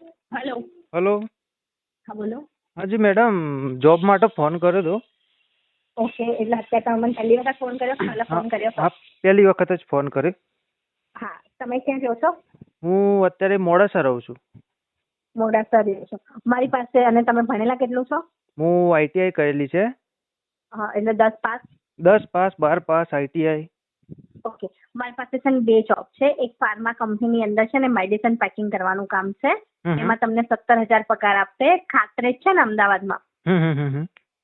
Hello. Hello. હા બોલો. હાજી મેડમ જોબ માટે ફોન કર્યો હતો ઓકે એટલે અત્યારે તમે મને પહેલી વખત ફોન કર્યો પહેલા ફોન કર્યો? હા પહેલી વખત જ ફોન કર્યો. હા તમે ક્યાં રહો છો? હું અત્યારે મોડાસા રહું છું. મોડાસા રહો છો. મારી પાસે અને તમે ભણેલા કેટલું છો? હું આઈટીઆઈ કરેલી છે. હા એટલે દસ પાસ? દસ પાસ બાર પાસ આઈટીઆઈ ઓકે. મારી પાસે છે ને બે જોબ છે. એક ફાર્મા કંપનીની અંદર છે ને મેડિસિન પેકિંગ કરવાનું કામ છે. એમાં તમને સત્તર હજાર પગાર આપશે. ખાતરેજ છે ને અમદાવાદમાં.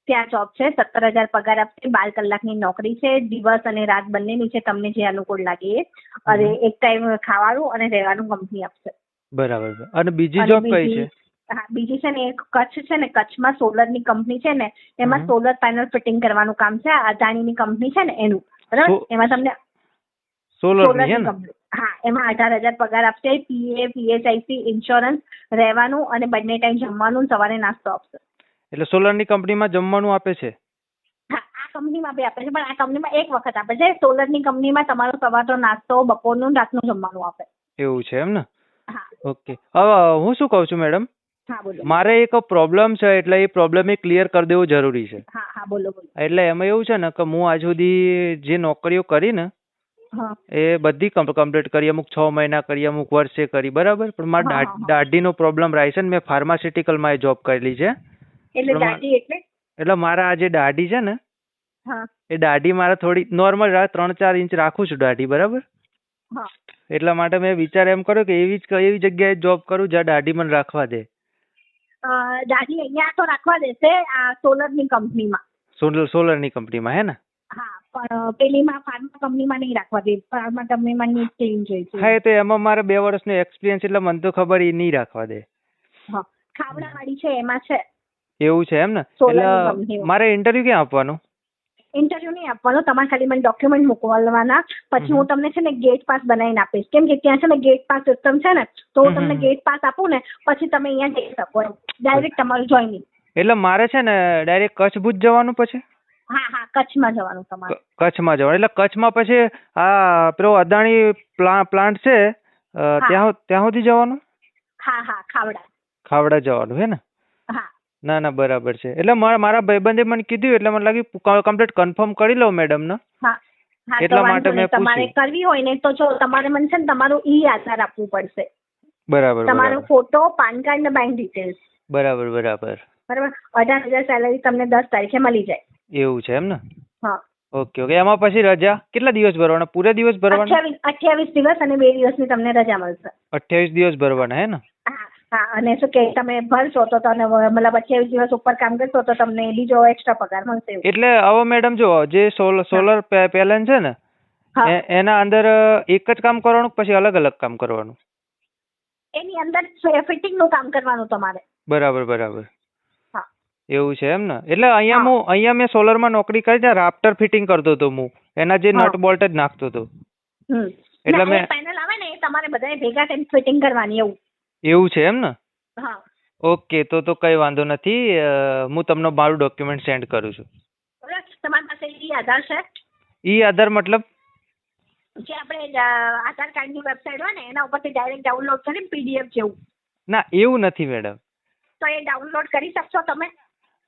ત્યાં જોબ છે. સત્તર હજાર પગાર આપશે. બાર કલાકની નોકરી છે. દિવસ અને રાત બંનેની છે. તમને જે અનુકૂળ લાગે એ. અને એક ટાઈમ ખાવાનું અને રહેવાનું કંપની આપશે. બરાબર અને બીજી જોબ કઈ છે? હા બીજી છે ને એક કચ્છ છે ને. કચ્છમાં સોલરની કંપની છે ને. એમાં સોલર પેનલ ફિટિંગ કરવાનું કામ છે. અદાણીની કંપની છે ને એનું. બરાબર? એમાં તમને સોલરની હે ને? એમાં અઢાર હજાર પગાર આપશે. પીએ પીએસઆઈસી ઇન્સ્યોરન્સ રહેવાનું અને બંને ટાઈમ જમવાનું સવારે નાસ્તો આપશે. એટલે સોલરની કંપનીમાં જમવાનું આપે છે? હા આ કંપનીમાં બી આપે છે પણ આ કંપનીમાં એક વખત આપે છે. સોલરની કંપનીમાં તમારો સવારનો નાસ્તો બપોરનું ને રાતનું જમવાનું આપે. એવું છે એમ ને? હા. ઓકે. હવે હું શું કહું છું મેડમ? હા બોલો. મારે એક પ્રોબ્લેમ છે એટલે એ પ્રોબ્લેમ એ ક્લિયર કરી દેવું જરૂરી છે. હા હા બોલો બોલો. એટલે એમાં એવું છે ને કે હું આજ સુધી જે નોકરીઓ કરી ને એ બધી કમ્પ્લીટ કરી અમુક છ મહિના કરી અમુક વર્ષે કરી બરાબર? પણ મારા. દાઢીનો પ્રોબ્લેમ રહે છે ને મેં ફાર્માસ્યુટિકલમાં એ જોબ કરેલી છે. એટલે દાઢી એટલે? એટલે મારા આ જે દાઢી છે ને એ દાઢી મારે થોડી નોર્મલ ત્રણ ચાર ઇંચ રાખું છું દાઢી બરાબર? એટલા માટે મેં વિચાર એમ કર્યો કે એવી જ એવી જગ્યાએ જોબ કરું જ્યાં દાઢી મને રાખવા દે. દાઢી અહીંયા તો રાખવા દેશે આ સોલરની કંપનીમાં. સોલર સોલરની કંપનીમાં હે ને? હા પણ પેલીમાં ફાર્મા કંપનીમાં નહીં રાખવા દે. ફાર્મા કંપનીમાં ની ચેન્જ હોય છે. હા એ તો એમાં મારે બે વર્ષનો એક્સપિરિયન્સ એટલે મને તો ખબર એ નહીં રાખવા દે. હા ખાવડાવાળી છે એમાં છે. એવું છે એમ ને? એટલે મારે ઇન્ટરવ્યુ ક્યાં આપવાનું? ઇન્ટરવ્યુ નહીં આપવાનો તમારે ખાલી મને ડોક્યુમેન્ટ મોકલવાના. પછી હું તમને છે ને ગેટ પાસ બનાવીને આપીશ. કેમ કે ત્યાં છે ને ગેટ પાસ સિસ્ટમ છે ને તો હું તમને ગેટ પાસ આપું ને પછી તમે અહીંયા જઈ શકો ડાયરેક્ટ તમારું જોઈનિંગ એટલે મારે છે ને ડાયરેક્ટ કચ્છ ભુજ જવાનું પછી? હા હા કચ્છમાં જવાનું તમારે. કચ્છમાં જવાનું. એટલે કચ્છમાં પછી આ પેલો અદાણી પ્લા- પ્લાન્ટ છે ત્યાં ત્યાં સુધી જવાનું? હા હા ખાવડા. ખાવડા જવાનું હે ને? ના ના બરાબર છે. એટલે મારા મારા ભાઈબંધે મને કીધું એટલે મને લાગ્યું કમ્પ્લીટ કન્ફર્મ કરી લઉં મેડમ ને. હા. હા એટલા માટે મેં તમારે કરવી હોય ને તો જો તમારે મને છે ને તમારું ઈ આધાર આપવું પડશે. બરાબર તમારો ફોટો પાન કાર્ડ ને બેંક ડિટેલ્સ બરાબર બરાબર. બરાબર? અઢાર હજાર સેલરી તમને દસ તારીખે મળી જાય. એવું છે એમ ને? હા. Okay okay. એમાં પછી રજા? કેટલા દિવસ ભરવાના? પૂરા દિવસ ભરવાના? અઠ્યાવીસ અઠ્યાવીસ દિવસ અને બે દિવસની તમને રજા મળશે. અઠ્યાવીસ દિવસ ભરવાના હે ને? હા અને શું કે તમે ભરશો તો તમને મતલબ અઠ્યાવીસ દિવસ ઉપર કામ કરશો તો તમને બીજો એક્સ્ટ્રા પગાર મળશે એટલે હવે મેડમ જો જે સોલર પેનલ છે ને એના અંદર એક જ કામ કરવાનું પછી અલગ અલગ કામ કરવાનું? એની અંદર ફિટિંગનું કામ કરવાનું તમારે. બરાબર બરાબર. એવું છે એમ ને? એટલે અહીંયા હા. અહીંયા મેં સોલરમાં નોકરી કરી ત્યાં રાફ્ટર ફિટિંગ કરતો હતો હું. એના જે નટ બોલ્ટ જ નાખતો હતો. એટલે મેં- પેનલ આવે ને તમારે બધાને ભેગા થઈને ફિટિંગ કરવાની એવું. એવું છે એમ ને? હા. ઓકે તો તો કઈ વાંધો નથી. હું તમને મારું ડોક્યુમેન્ટ સેન્ડ કરું છું. બરાબર. તમારી પાસે ઈ આધાર છે? ઈ આધાર મતલબ? જે આપણે આધાર આધાર કાર્ડની વેબસાઇટ હોય ને એના ઉપરથી ડાયરેક્ટ ડાઉનલોડ કરીને પીડીએફ જેવું. ના એવું નથી મેડમ તો એ ડાઉનલોડ કરી શકશો તમે?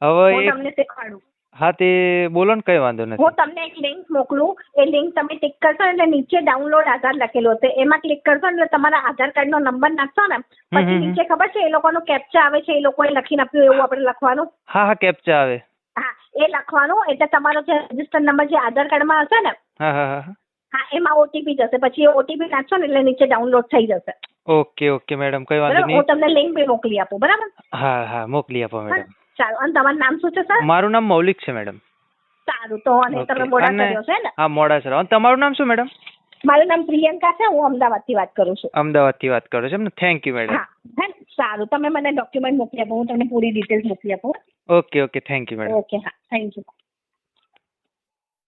હવે તમને શીખવાડું. હા તે બોલો ને કઈ વાંધો નથી. હું તમને એક લિંક મોકલું. એ લિંક તમે ક્લિક કરશો એટલે નીચે ડાઉનલોડ આધાર લખેલું હશે. એમાં ક્લિક કરશો ને એટલે તમારા આધાર કાર્ડનો નંબર નાખશો ને પછી નીચે ખબર છે એ લોકોનું કેપ્ચા આવે છે એ લોકોએ લખીને આપ્યું એવું આપણે લખવાનું. હા હા કેપ્ચા આવે. હા એ લખવાનું એટલે તમારો જે રજિસ્ટર નંબર જે આધાર કાર્ડમાં હશે ને હા હા એમાં ઓટીપી જશે. પછી એ ઓટીપી નાખશો ને એટલે નીચે ડાઉનલોડ થઈ જશે. ઓકે ઓકે મેડમ કઈ વાંધો બરાબર? હું તમને લિંક બી મોકલી આપું બરાબર? હા હા મોકલી આપો મેડમ. ચાલો અને તમારું નામ શું છે સર? મારું નામ મૌલિક છે મેડમ. સારું તો અને તમે મોડા અને- કર્યો છે ને? હા મોડાસર અને તમારું નામ શું મેડમ? મારું નામ પ્રિયંકા છે હું અમદાવાદથી વાત કરું છું. અમદાવાદથી વાત કરું છું એમ ને થેન્ક યુ મેડમ. હા સારું તમે મને ડોક્યુમેન્ટ મોકલી આપો હું તમને પૂરી ડિટેલ્સ મોકલી આપું okay okay thank you madam. Okay હા. Thank you